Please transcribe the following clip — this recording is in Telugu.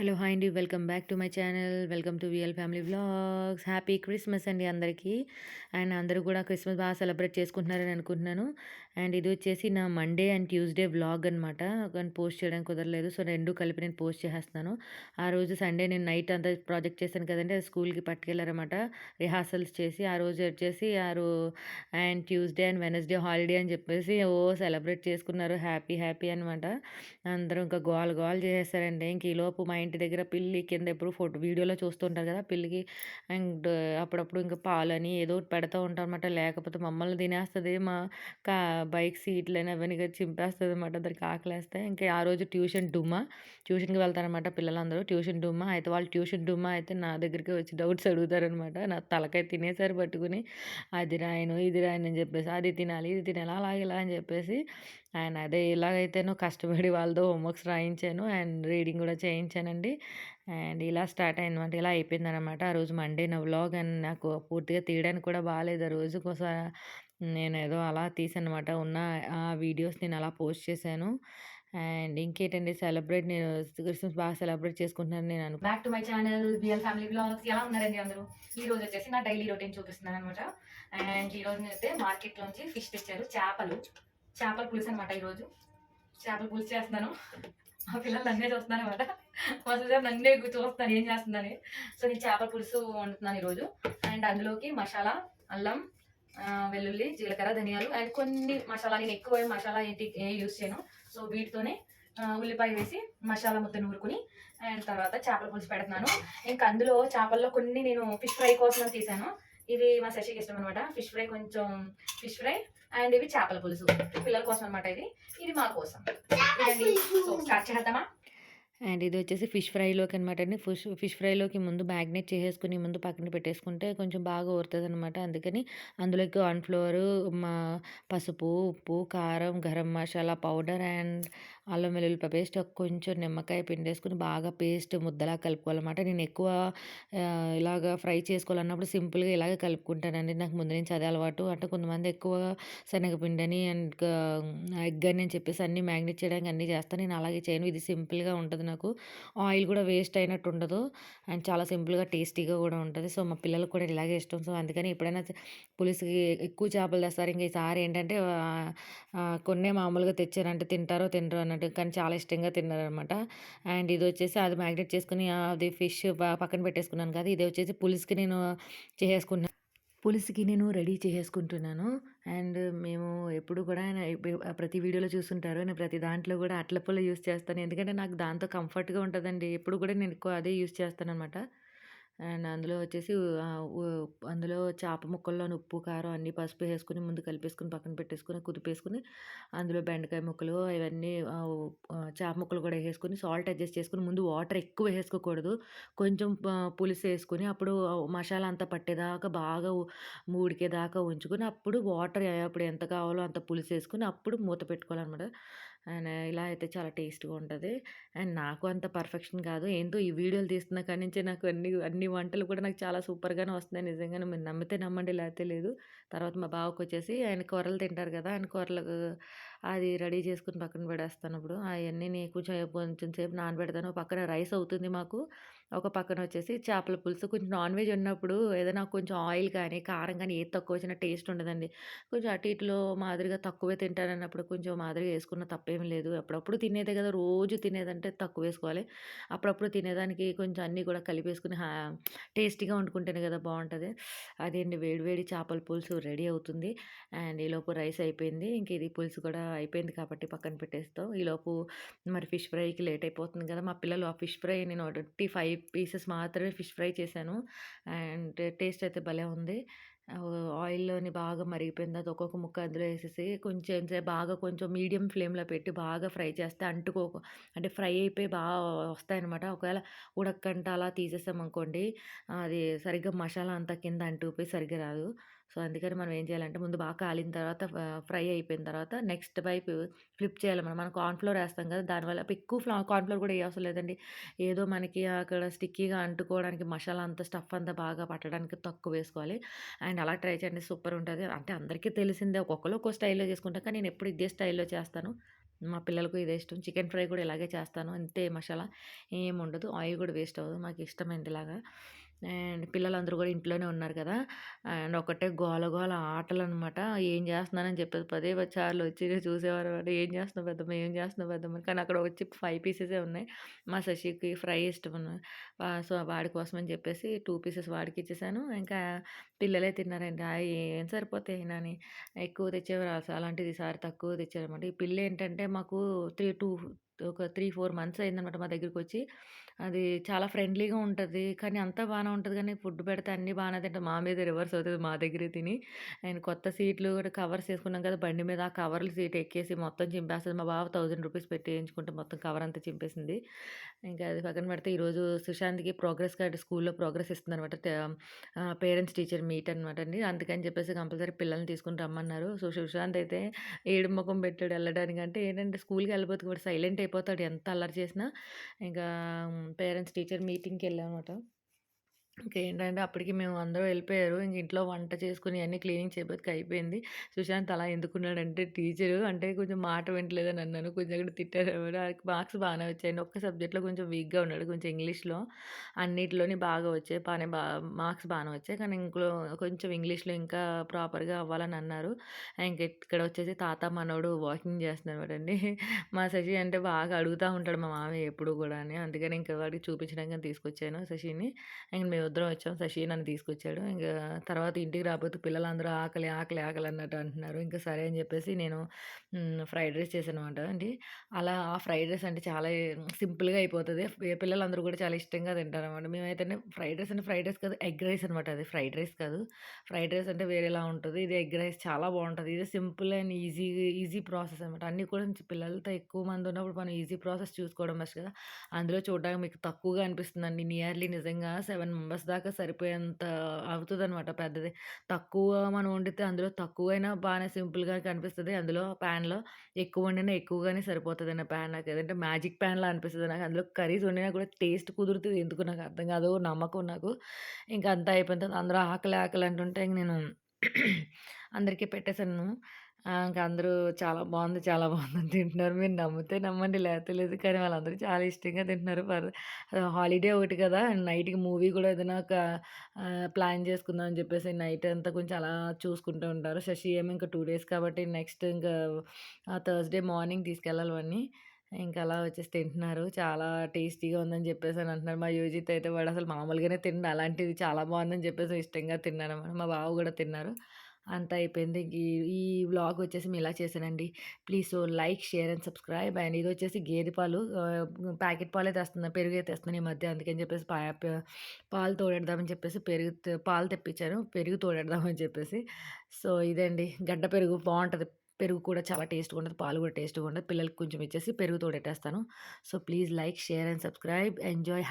హలో హాయ్ అండి. Welcome back to my channel. Welcome to V L family vlogs. Happy Christmas అండి అందరికీ. అండ్ అందరూ కూడా క్రిస్మస్ బాగా సెలబ్రేట్ చేసుకుంటున్నారని అనుకుంటున్నాను. అండ్ ఇది వచ్చేసి నా మండే అండ్ ట్యూస్డే వ్లాగ్ అనమాట కానీ పోస్ట్ చేయడానికి కుదరలేదు. సో రెండు కలిపి నేను పోస్ట్ చేసేస్తాను ఆ రోజు సండే నేను నైట్ అంతా ప్రాజెక్ట్ చేశాను కదండి. అది స్కూల్కి పట్టుకెళ్ళారనమాట రిహార్సల్స్ చేసి ఆ రోజు వచ్చేసి ఆ రో and Tuesday and Wednesday holiday అని చెప్పేసి ఓ సెలబ్రేట్ చేసుకున్నారు. హ్యాపీ హ్యాపీ అనమాట అందరూ ఇంకా గోల్ గోల్ చేసేసారండి. ఇంక ఈలోపు మా ఇంటి దగ్గర పిల్లి కింద ఎప్పుడు ఫోటో వీడియోలో చూస్తుంటారు కదా పిల్లికి అండ్ అప్పుడప్పుడు ఇంకా పాలని ఏదో ఒకటి పెడతా ఉంటాం అనమాట లేకపోతే మమ్మల్ని తినేస్తుంది మా కా బైక్ సీట్లని అవన్నీ చింపేస్తుంది అనమాట దానికి ఆకలేస్తే ఇంకా ఆ రోజు ట్యూషన్ డుమ్మా. ట్యూషన్కి వెళ్తారనమాట పిల్లలందరూ. ట్యూషన్ డుమ్మా. అయితే వాళ్ళు ట్యూషన్ డుమ్మా అయితే నా దగ్గరికి వచ్చి డౌట్స్ అడుగుతారనమాట నా తలకాయ తినేసారి పట్టుకుని. అది రాయను ఇది రాయను అని చెప్పేసి. అది తినాలి ఇది తినాలి అలా ఇలా అని చెప్పేసి అండ్ అదే ఎలాగైతేనో కష్టపడి వాళ్ళతో హోంవర్క్స్ రాయించాను అండ్ రీడింగ్ కూడా చేయించానండి. అండ్ ఇలా స్టార్ట్ అయిందన్నమాట. ఇలా అయిపోయిందనమాట ఆ రోజు మండే నా వ్లాగ్ అండ్ నాకు పూర్తిగా తీయడానికి కూడా బాగాలేదు ఆ రోజు నేను ఏదో అలా తీసానమాట ఉన్న ఆ వీడియోస్ నేను అలా పోస్ట్ చేశాను. అండ్ ఇంకేంటండి? సెలబ్రేట్ నేను క్రిస్మస్ బాగా సెలబ్రేట్ చేసుకుంటున్నాను నేను అనుకో back to my channel B L family blogs ఎలా ఉన్నారండి అందరూ? ఈ రోజు వచ్చేసి నా డైలీ రొటీన్ చూపిస్తున్నాను అనమాట అండ్ ఈ రోజు అయితే మార్కెట్ ఫిష్ తెచ్చారు చేపలు. చేపల పులుసు అనమాట ఈరోజు. చేపల పులుసు చేస్తున్నాను. మా పిల్లలు నన్నే చూస్తున్నాను అనమాట మా సార్ నన్నే చూస్తున్నాను ఏం చేస్తుందని. సో నేను చేపల పులుసు వండుతున్నాను ఈరోజు. అండ్ అందులోకి మసాలా అల్లం వెల్లుల్లి జీలకర్ర ధనియాలు అండ్ కొన్ని మసాలా. నేను ఎక్కువ మసాలా ఏంటి ఏ యూస్ చేయను. సో వీటితోనే ఉల్లిపాయ వేసి మసాలా ముద్ద నూరుకుని అండ్ తర్వాత చేపల పులుసు పెడుతున్నాను. ఇంకా అందులో చేపల్లో కొన్ని నేను ఫిష్ ఫ్రై కోసం తీసాను. ఇవి మా శశికి ఇష్టం అనమాట ఫిష్ ఫ్రై కొంచెం ఫిష్ ఫ్రై అండ్ ఇవి చేపల పులుసు. పిల్లల కోసం అనమాట ఇది. ఇది మా కోసం. సో స్టార్ట్ చేద్దామా అండ్ ఇది వచ్చేసి ఫిష్ ఫ్రైలోకి అనమాట అండి. ఫిష్ ఫిష్ ఫ్రైలోకి ముందు మ్యాగ్నేట్ చేసేసుకుని ముందు పక్కన పెట్టేసుకుంటే కొంచెం బాగా ఊరుతుంది అనమాట అందుకని అందులోకి కార్న్ఫ్లవర్ మా పసుపు ఉప్పు కారం గరం మసాలా పౌడర్ అండ్ అల్లం వెల్లుల్లి పేస్ట్ కొంచెం నిమ్మకాయ పిండేసుకుని బాగా పేస్ట్ ముద్దలా కలుపుకోవాలన్నమాట. నేను ఎక్కువ ఇలాగ ఫ్రై చేసుకోవాలన్నప్పుడు సింపుల్గా ఇలాగే కలుపుకుంటానండి. నాకు ముందు నుంచి అదే అలవాటు. అంటే కొంతమంది ఎక్కువ శనగపిండని అండ్ ఎగ్ అని అని చెప్పేసి అన్నీ మ్యాగ్నేట్ చేయడానికి అన్నీ చేస్తాను నేను అలాగే చేయను. ఇది సింపుల్గా ఉంటుంది నాకు ఆయిల్ కూడా వేస్ట్ అయినట్టు ఉండదు. అండ్ చాలా సింపుల్గా టేస్టీగా కూడా ఉంటుంది. సో మా పిల్లలకు కూడా ఇలాగే ఇష్టం. సో అందుకని ఎప్పుడైనా పులుసుకి ఎక్కువ చేపలు తెస్తారు. ఇంకా ఈసారి ఏంటంటే కొన్నే మామూలుగా తెచ్చారంటే తింటారో తినరో అన్నట్టు కానీ చాలా ఇష్టంగా తిన్నారనమాట అండ్ ఇది వచ్చేసి అది మ్యాగ్నేట్ చేసుకుని అది ఫిష్ పక్కన పెట్టేసుకున్నాను కదా ఇది వచ్చేసి పులుసుకి నేను చేసేసుకున్నాను పులుసు నేను రెడీ చేసేసుకుంటున్నాను. అండ్ మేము ఎప్పుడు కూడా ఆయన ప్రతి వీడియోలో చూస్తుంటారు. నేను ప్రతి దాంట్లో కూడా అట్ల పుల్ల యూస్ చేస్తాను. ఎందుకంటే నాకు దాంతో కంఫర్ట్గా ఉంటుందండి. ఎప్పుడు కూడా నేను ఎక్కువ అదే యూస్ చేస్తాను అనమాట అండ్ అందులో వచ్చేసి అందులో చేప ముక్కల్లోని ఉప్పు కారం అన్ని పసుపు వేసుకుని ముందు కలిపేసుకుని పక్కన పెట్టేసుకుని కుదిపేసుకుని అందులో బెండకాయ ముక్కలు ఇవన్నీ చేప ముక్కలు కూడా వేసుకుని సాల్ట్ అడ్జస్ట్ చేసుకుని ముందు వాటర్ ఎక్కువ వేసుకోకూడదు. కొంచెం పులుసు వేసుకుని అప్పుడు మసాలా అంతా పట్టేదాకా బాగా ఉ- ఉడికేదాకా ఉంచుకొని అప్పుడు వాటర్ అప్పుడు ఎంత కావాలో అంత పులుసు వేసుకుని అప్పుడు మూత పెట్టుకోవాలన్నమాట. అండ్ ఇలా అయితే చాలా టేస్ట్గా ఉంటుంది. అండ్ నాకు అంత పర్ఫెక్షన్ కాదు. ఏంటో ఈ వీడియోలు తీస్తున్న కాడి నుంచే నాకు అన్ని అన్ని వంటలు కూడా నాకు చాలా సూపర్గానే వస్తున్నాయి. నిజంగానే మీరు నమ్మితే నమ్మండి లేకపోతే లేదు. తర్వాత మా బావకు వచ్చేసి ఆయన కూరలు తింటారు కదా ఆయన కూరలకు అది రెడీ చేసుకుని పక్కన పెడేస్తాను ఇప్పుడు. అవన్నీ నేను కొంచెం కొంచెం సేపు నానబెడతాను. పక్కన రైస్ అవుతుంది మాకు. ఒక పక్కన వచ్చేసి చేపల పులుసు. కొంచెం నాన్ వెజ్ ఉన్నప్పుడు ఏదైనా కొంచెం ఆయిల్ కానీ కారం కానీ ఏది తక్కువ వచ్చినా టేస్ట్ ఉండదండి. కొంచెం అటు ఇటులో మాదిరిగా తక్కువే తింటానన్నప్పుడు కొంచెం మాదిరిగా వేసుకున్న తప్పేం లేదు. అప్పుడప్పుడు తినేదే కదా రోజు తినేదంటే తక్కువ వేసుకోవాలి. అప్పుడప్పుడు తినేదానికి కొంచెం అన్నీ కూడా కలిపేసుకుని హా టేస్టీగా వండుకుంటేనే కదా బాగుంటుంది అదేంటి వేడివేడి చేపల పులుసు రెడీ అవుతుంది. అండ్ ఈలోపు రైస్ అయిపోయింది. ఇంక ఇది పులుసు కూడా అయిపోయింది కాబట్టి పక్కన పెట్టేస్తాం. ఈలోపు మరి ఫిష్ ఫ్రైకి లేట్ అయిపోతుంది కదా మా పిల్లలు ఆ ఫిష్ ఫ్రై నేను ట్వంటీ ఫైవ్ పీసెస్ మాత్రమే ఫిష్ ఫ్రై చేశాను. అండ్ టేస్ట్ అయితే భలే ఉంది. ఆయిల్లోని బాగా మరిగిపోయిన తర్వాత ఒక్కొక్క ముక్క అందులో వేసేసి కొంచెం బాగా కొంచెం మీడియం ఫ్లేమ్లో పెట్టి బాగా ఫ్రై చేస్తే అంటుకోకు అంటే ఫ్రై అయిపోయి బాగా వస్తాయన్నమాట. ఒకవేళ ఉడక్కంట అలా తీసేసామనుకోండి అది సరిగ్గా మసాలా అంతా కింద అంటుకుపోయి సరిగ్గా రాదు. సో అందుకని మనం ఏం చేయాలంటే ముందు బాగా కాలిన తర్వాత ఫ్రై అయిపోయిన తర్వాత నెక్స్ట్ వైపు ఫ్లిప్ చేయాలి మనం మనం కార్న్ఫ్లోర్ వేస్తాం కదా దానివల్ల ఎక్కువ ఫ్లా కార్న్ఫ్లోర్ కూడా వేయవసరం లేదండి ఏదో మనకి అక్కడ స్టిక్కీగా అంటుకోవడానికి మసాలా అంతా స్టఫ్ అంతా బాగా పట్టడానికి తక్కువ వేసుకోవాలి అండ్ అలా ట్రై చేయండి సూపర్ ఉంటుంది అంటే అందరికీ తెలిసిందే ఒక్కొక్కరు ఒక్కో స్టైల్లో చేసుకుంటాం కానీ నేను ఎప్పుడు ఇదే స్టైల్లో చేస్తాను మా పిల్లలకు ఇదే ఇష్టం. చికెన్ ఫ్రై కూడా ఇలాగే చేస్తాను. అంతే మసాలా ఏముండదు. ఆయిల్ కూడా వేస్ట్ అవ్వదు. మాకు ఇష్టమైంది ఇలాగా. అండ్ పిల్లలందరూ కూడా ఇంట్లోనే ఉన్నారు కదా! అండ్ ఒకటే గోల గోల ఆటలు అనమాట ఏం చేస్తున్నానని చెప్పేసి పదే చార్లు సార్లు వచ్చి అంటే "ఏం చేస్తున్నావు పెద్దమ్మ? ఏం చేస్తున్నావు పెద్దమ్మ?" కానీ అక్కడ వచ్చి ఫైవ్ పీసెసే ఉన్నాయి. మా శశికి ఫ్రై ఇష్టం సో, వాడి అని చెప్పేసి టూ పీసెస్ వాడికి ఇచ్చేసాను. ఇంకా పిల్లలే తిన్నారండి. ఏం సరిపోతాయి నాని ఎక్కువ తెచ్చేవారు అలాంటిది ఈసారి తక్కువ తెచ్చారనమాట." ఈ పిల్ల ఏంటంటే మాకు 3, 2 ఒక 3, 4 మంత్స్ అయిందనమాట మా దగ్గరికొచ్చి. అది చాలా ఫ్రెండ్లీగా ఉంటుంది కానీ అంతా బాగానే ఉంటుంది కానీ ఫుడ్ పెడితే అన్నీ బాగానే తింటే మా మీద రివర్స్ అవుతుంది మా దగ్గరే తిని. అండ్ కొత్త సీట్లు కూడా కవర్స్ వేసుకున్నాం కదా! బండి మీద ఆ కవర్లు సీట్ ఎక్కేసి మొత్తం చింపేస్తుంది మా బావ రూ. 1000 పెట్టి మొత్తం కవర్ అంతా చింపేసింది. ఇంకా అది పక్కన పెడితే ఈరోజు సుశాంత్‌కి ప్రోగ్రెస్ కార్డ్ స్కూల్‌లో ప్రోగ్రెస్ ఇస్తుంది అనమాట పేరెంట్స్ టీచర్ మీట్ అనమాట అండి. అందుకని చెప్పేసి కంపల్సరీ పిల్లల్ని తీసుకుని రమ్మన్నారు. సో, సుశాంత్ అయితే ఏడు ముఖం పెట్టాడు వెళ్ళడానికి అంటే ఏంటంటే స్కూల్‌కి వెళ్ళిపోతే కూడా సైలెంట్ అయిపోతాడు ఎంత అల్లరి చేసినా. ఇంకా పేరెంట్స్ టీచర్ మీటింగ్కి వెళ్ళామన్నమాట ఇంకేంటంటే అప్పటికి మేము అందరూ వెళ్ళిపోయారు. ఇంక ఇంట్లో వంట చేసుకుని అన్ని క్లీనింగ్ చేయబోతుకి అయిపోయింది. సుశాంత్ అలా ఎందుకున్నాడంటే టీచరు అంటే కొంచెం మాట వింటలేదని అన్నాను. కొంచెం అక్కడ తిట్టారు మార్క్స్ బాగానే వచ్చాయండి. ఒక్క సబ్జెక్ట్‌లో కొంచెం వీక్‌గా ఉన్నాడు. కొంచెం ఇంగ్లీష్‌లో. అన్నిట్లోని బాగా వచ్చాయి. బాగానే బా మార్క్స్ బాగానే వచ్చాయి. కానీ ఇంకో కొంచెం ఇంగ్లీష్‌లో ఇంకా ప్రాపర్‌గా అవ్వాలని అన్నారు. ఇంక ఇక్కడ వచ్చేసి తాత, మనోడు వాకింగ్ చేస్తున్నారనమాటండి. మా శశి అంటే బాగా అడుగుతా ఉంటాడు మా మామయ్య ఎప్పుడు కూడాని. అందుకని ఇంక వాడికి చూపించడానికి తీసుకొచ్చాను శశిని. ఇంక ఇద్దరం వచ్చాం. శశి నన్ను తీసుకొచ్చాడు. ఇంకా తర్వాత ఇంటికి రాకపోతే పిల్లలందరూ ఆకలి, ఆకలి, ఆకలి అన్నట్టు అంటున్నారు. ఇంకా సరే అని చెప్పేసి నేను ఫ్రైడ్ రైస్ చేశాననమాట అండి. అలా ఆ ఫ్రైడ్ రైస్ అంటే చాలా సింపుల్‌గా అయిపోతుంది ఏ పిల్లలందరూ కూడా చాలా ఇష్టంగా తింటారనమాట. మేమైతే ఫ్రైడ్ రైస్ అంటే ఫ్రైడ్ రైస్ కాదు ఎగ్ రైస్ అనమాట అది. ఫ్రైడ్ రైస్ కాదు. ఫ్రైడ్ రైస్ అంటే వేరేలా ఉంటుంది ఇది ఎగ్ రైస్ చాలా బాగుంటుంది ఇది simple and easy easy process అనమాట. అన్నీ కూడా పిల్లలతో ఎక్కువ మంది ఉన్నప్పుడు మనం ఈజీ ప్రాసెస్ చూసుకోవడం బెస్ట్ కదా! అందులో చూడడానికి మీకు తక్కువగా అనిపిస్తుందండి. నియర్లీ నిజంగా సెవెన్ మెంబర్స్ దాకా సరిపోయేంత అవుతుంది అనమాట పెద్దది. తక్కువ మనం వండితే అందులో తక్కువైనా బాగానే సింపుల్‌గా కనిపిస్తుంది అందులో ప్యాన్‌లో ఎక్కువ వండినా ఎక్కువగానే సరిపోతుంది అన్న ప్యాన్ నాకు ఏదంటే మ్యాజిక్ ప్యాన్‌లా అనిపిస్తుంది నాకు. అందులో కర్రీస్ వండినా కూడా టేస్ట్ కుదురుతుంది ఎందుకు నాకు అర్థం కాదు. నమ్మకం నాకు. ఇంక అంతా అయిపోయింది అందరూ ఆకలి, ఆకలి అంటుంటే ఇంక నేను అందరికీ పెట్టేసాను. ఆ! అందరూ చాలా బాగుంది చాలా బాగుందని తింటున్నారు. మీరు నమ్మితే నమ్మండి లేకపోతే లేదు. కానీ వాళ్ళందరూ చాలా ఇష్టంగా తింటున్నారు. పర్ హాలిడే ఒకటి కదా! నైట్‌కి మూవీ కూడా ఏదైనా ఒక ఆహ్, ప్లాన్ చేసుకుందాం అని చెప్పేసి నైట్ అంతా కొంచెం అలా చూసుకుంటూ ఉంటారు. శశి ఏమో ఇంకా 2 డేస్ కాబట్టి నెక్స్ట్ ఇంకా ఆహ్, థర్స్‌డే మార్నింగ్ తీసుకెళ్ళాలి వాడిని. ఇంకా అలా వచ్చేసి తింటున్నారు. చాలా టేస్టీగా ఉందని చెప్పేసి అని అంటున్నారు. మా యూజిత్ అయితే వాడసలు మామూలుగానే తినడు. అలాంటిది చాలా బాగుందని చెప్పేసి ఇష్టంగా తిన్నారనమాట. మా బావ కూడా తిన్నారు. అంతా అయిపోయింది. ఈ ఈ వ్లాగ్ వచ్చేసి మేము ఇలా చేశానండి. Please so like, share and subscribe. And ఇదొచ్చేసి గేదె పాలు ఆహ్, ప్యాకెట్ పాలే తెస్తున్నా. పెరుగే తెస్తున్నాను ఈ మధ్య. అందుకని చెప్పేసి పా ప పాలు తోడెడదామని చెప్పేసి పెరుగు త పాలు తెప్పించాను. పెరుగు తోడెడదామని చెప్పేసి. సో, ఇదండి గడ్డ పెరుగు బావుంటది. పెరుగు కూడా చాలా టేస్ట్‌గా ఉంటది. పాలు కూడా టేస్ట్‌గా ఉంటది. పిల్లలకి కొంచెం ఇచ్చేసి పెరుగు తోడెట్టేస్తాను. So, please like, share and subscribe. Enjoy హ్యా